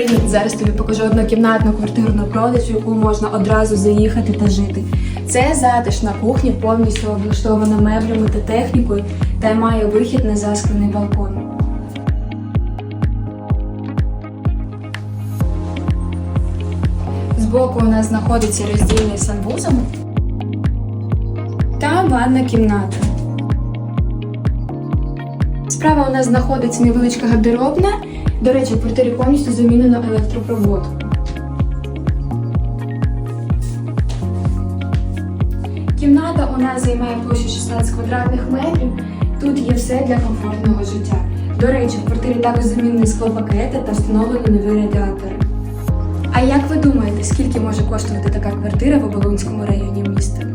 Привіт! Зараз тобі покажу однокімнатну квартиру на продаж, в яку можна одразу заїхати та жити. Це затишна кухня, повністю облаштована меблями та технікою, та має вихід на засклений балкон. Збоку у нас знаходиться роздільний санвузол та ванна кімната. Справа у нас знаходиться невеличка гардеробна. До речі, в квартирі повністю замінено електропроводку. Кімната у нас займає площу 16 квадратних метрів. Тут є все для комфортного життя. До речі, в квартирі також замінені склопакети та встановлені нові радіатори. А як ви думаєте, скільки може коштувати така квартира в Оболонському районі міста?